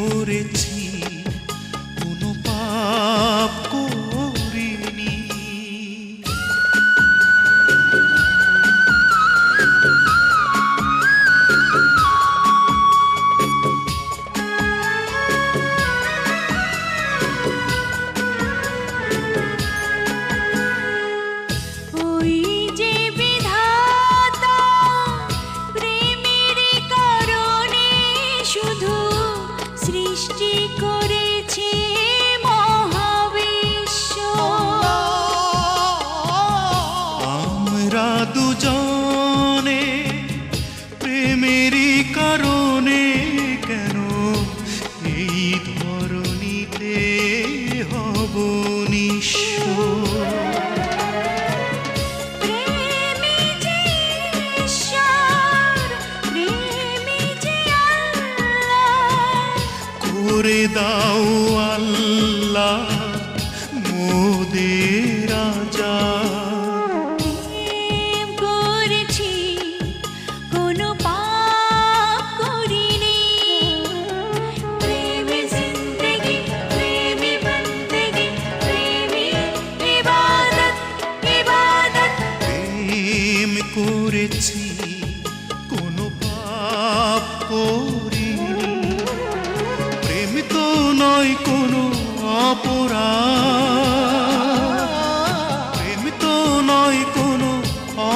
করেছি আমরা দুজন করে দাও আল্লাহ মোদের রাজা করেছি, কোনো পাপ করিনি। প্রেমে জিন্দেগি, প্রেমে বন্দেগি, প্রেমে ইবাদত, ইবাদত। প্রেম করেছি অপরাধ প্রেম তো নয় কোনো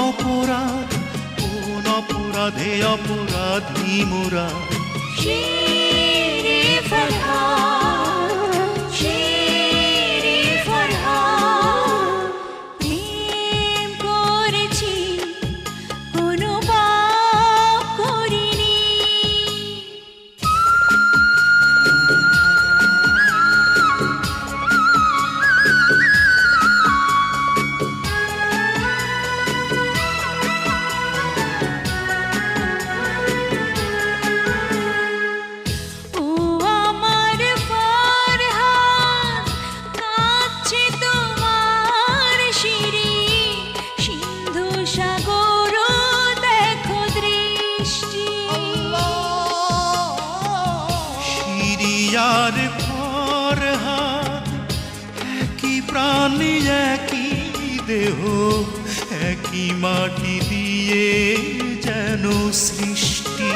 অপরাধ কোন অপরাধে অপরাধী মোরা। ফরহাদ, সিরিয়ার ফরহাদ একই প্রাণী একই দেহ একই মাটি দিয়ে যেন সৃষ্টি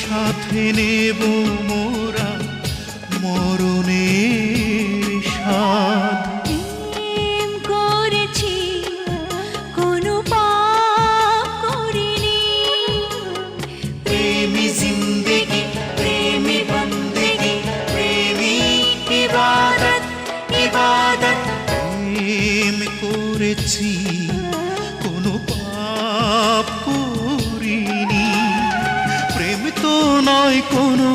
সাথে নেব মোরা মরণের করেছি কোনো পাপ প্রেম তো নয় কোনো